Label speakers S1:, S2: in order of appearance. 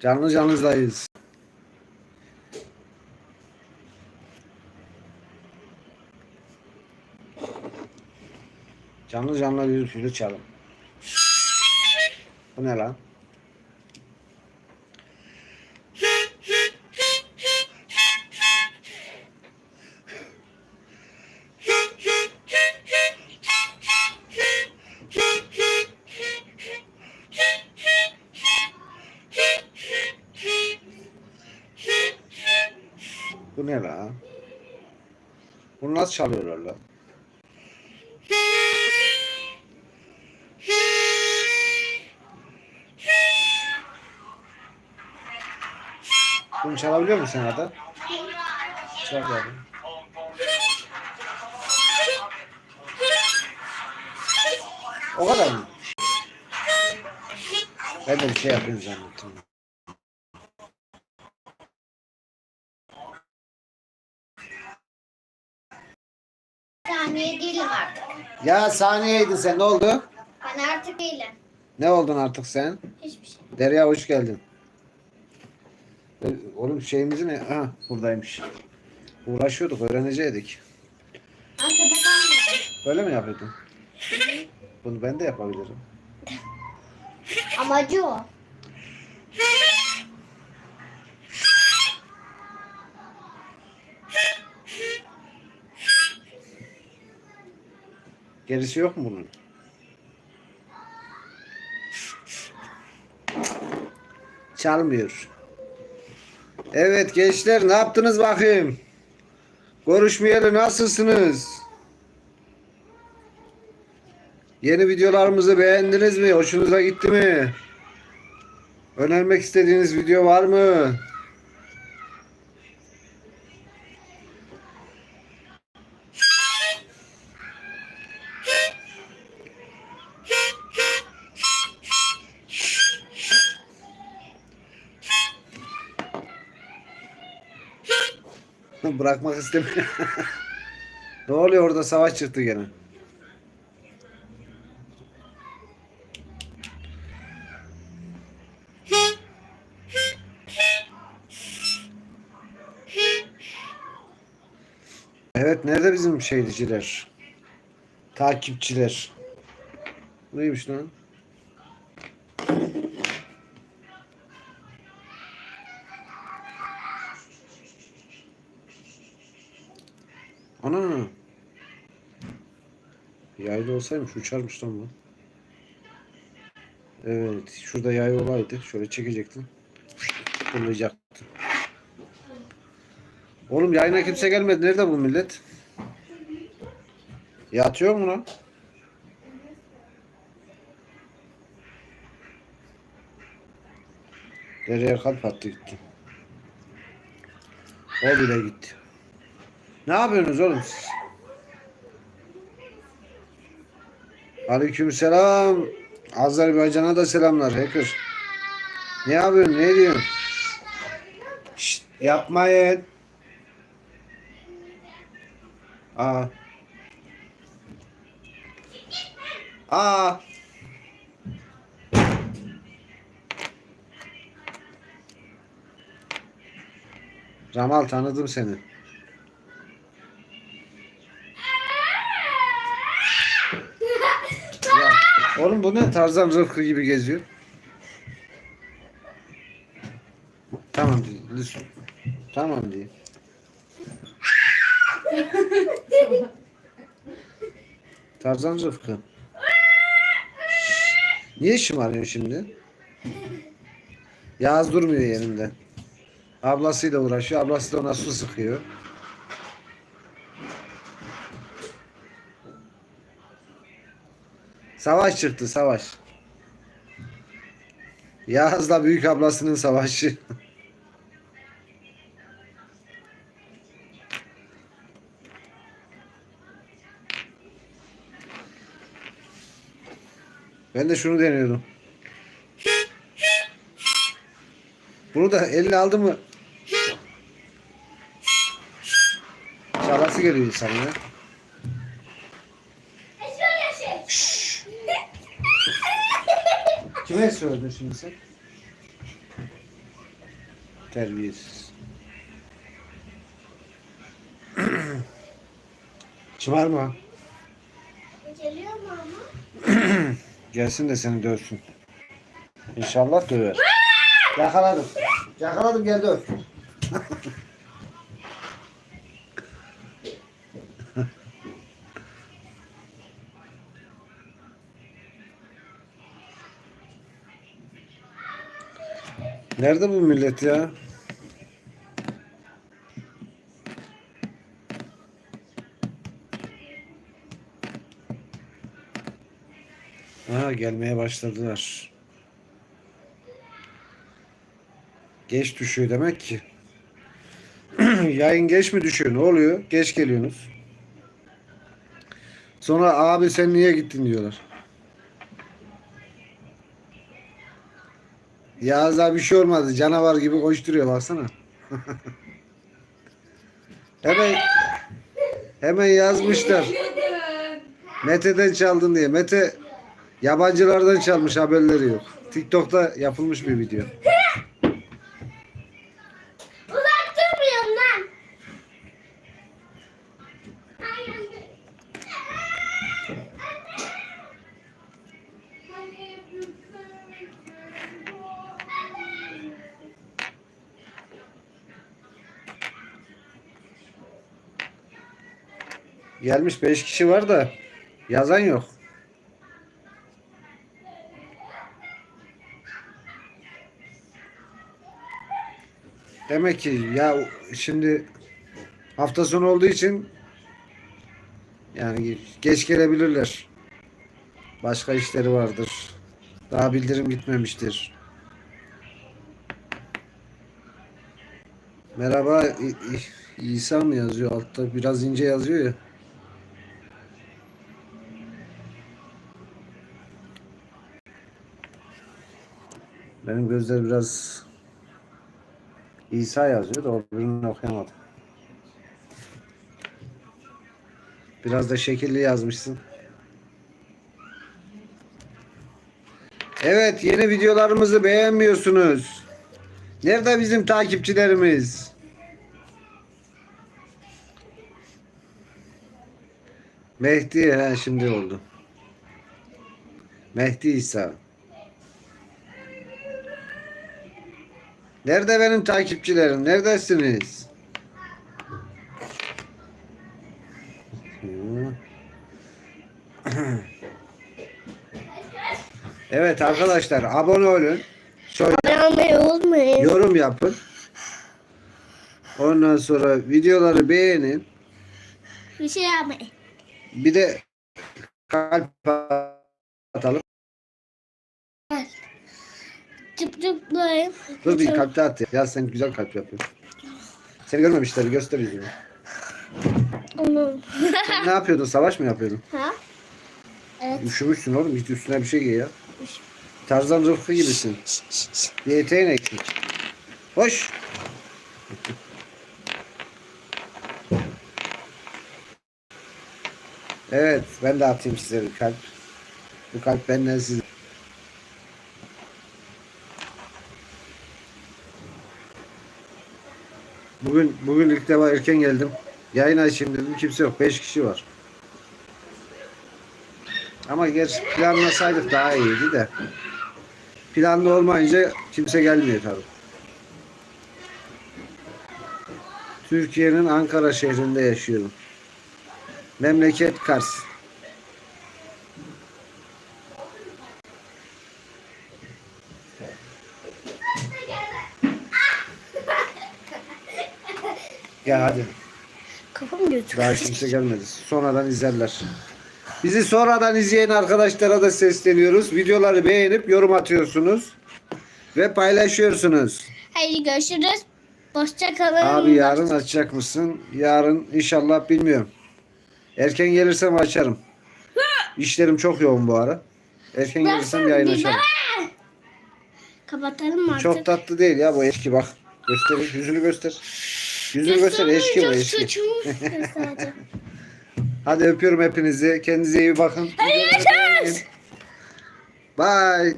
S1: Canlı canlıdayız. Canlı canlı bir sürü çalım. Bu ne lan? Ne lan? Bunu nasıl çalıyorlar lan? Bunu çalabiliyor musun sen Ada? Çal abi. O kadar mı? Ben de bir şey yapayım zannettim.
S2: Saniye değilim artık.
S1: Ya saniyeydin sen ne oldu?
S2: Ben artık değilim.
S1: Ne oldun artık sen?
S2: Hiçbir şey.
S1: Derya hoş geldin. E, Oğlum şeyimizi ne? Ha buradaymış. Uğraşıyorduk
S2: kalmadım.
S1: Böyle mi yapıyordun? Bunu ben de yapabilirim.
S2: Amacı o.
S1: Gerisi yok mu bunun? Çalmıyor. Evet gençler ne yaptınız bakayım? Görüşmeyeli nasılsınız? Yeni videolarımızı beğendiniz mi? Hoşunuza gitti mi? Önermek istediğiniz video var mı? Bırakmak istemiyor. ne oluyor orada savaş çıktı gene. Evet nerede bizim şeyciler? Takipçiler. Neymiş lan? Ana. Yaylı olsaymış uçarmış lan bu. Evet. Şurada yay olaydı. Şöyle çekecektin. Fırlayacaktın. Oğlum yayına kimse gelmedi. Nerede bu millet? Yatıyor mu lan? Dereye kalp attı gitti. O bile gitti. Ne yapıyorsunuz oğlum siz? Aleykümselam. Azerbaycan'a da selamlar hacker. Ne yapıyorsun? Ne diyorsun? Şşt, yapmayın. Aa. Aa. Ramal tanıdım seni. Ne Tarzan Rıfkı gibi geziyor. Tamam diye. Lütfen. Tamam diye. Tarzan Rıfkı. Niye şımarıyor şimdi? Yağız durmuyor yerinde. Ablasıyla uğraşıyor. Ablası da ona su sıkıyor. Savaş çıktı savaş. Yağız'la büyük ablasının savaşı. Ben de şunu deniyordum. Bunu da eline aldı mı? Çalası geliyor sana ya. Kime söyledin şimdi sen? Terbiyesiz. Çımarma.
S2: Geliyor mu ama?
S1: Gelsin de seni dövsün. İnşallah döver. Yakaladım. Yakaladım gel döv. Nerede bu millet ya? Ha gelmeye başladılar. Geç düşüyor demek ki. Yayın geç mi düşüyor? Ne oluyor? Geç geliyorsunuz. Sonra abi sen niye gittin diyorlar. Yağız'a bir şey olmadı. Canavar gibi koşturuyor baksana. hemen hemen yazmışlar. Mete'den çaldın diye. Mete yabancılardan çalmış haberleri yok. TikTok'ta yapılmış bir video. Gelmiş 5 kişi var da yazan yok. Demek ki ya şimdi hafta sonu olduğu için yani geç gelebilirler. Başka işleri vardır. Daha bildirim gitmemiştir. Merhaba İ- mı yazıyor altta? Biraz ince yazıyor ya. Benim gözler biraz İsa yazıyor da o birini okuyamadım. Biraz da şekilli yazmışsın. Evet yeni videolarımızı beğenmiyorsunuz. Nerede bizim takipçilerimiz? Mehdi ha şimdi oldu. Mehdi İsa. Nerede benim takipçilerim? Neredesiniz? Evet arkadaşlar abone olun.
S2: Abone olmayın.
S1: yorum yapın. Ondan sonra videoları beğenin.
S2: Bir şey yapmayın.
S1: Bir de kalp atalım.
S2: Tıp tıklayın.
S1: Dur bir kalp de at ya. Ya sen güzel kalp yapıyorsun. Seni görmemişler. Göster yüzünü. Sen ne yapıyordun? Savaş mı yapıyordun?
S2: ha? Evet.
S1: Üşümüşsün oğlum. Git üstüne bir şey giy ya. Tarzan Rıfkı gibisin. Bir eteğin eksik. Hoş. Evet. Ben de atayım size bir kalp. Bu kalp benden size. Bugün bugün ilk defa erken geldim. Yayın açayım dedim. Kimse yok. 5 kişi var. Ama gerçi planlasaydık daha iyiydi de. Planlı olmayınca kimse gelmiyor tabii. Türkiye'nin Ankara şehrinde yaşıyorum. Memleket Kars. Hadi.
S2: Kafam götür.
S1: Daha kimse gelmedi. Sonradan izlerler. Bizi sonradan izleyen arkadaşlara da sesleniyoruz. Videoları beğenip yorum atıyorsunuz. Ve paylaşıyorsunuz.
S2: Haydi görüşürüz. Hoşça kalın.
S1: Abi yarın açacak mısın? Yarın inşallah bilmiyorum. Erken gelirsem açarım. İşlerim çok yoğun bu ara. Erken gelirsem yayın açarım.
S2: Kapatalım mı artık?
S1: Çok tatlı değil ya bu eski bak. Göster yüzünü göster. Yüzünü göster eski bu eski.
S2: göstereceğim.
S1: Hadi öpüyorum hepinizi. Kendinize iyi bakın.
S2: Görüşürüz.
S1: Bye.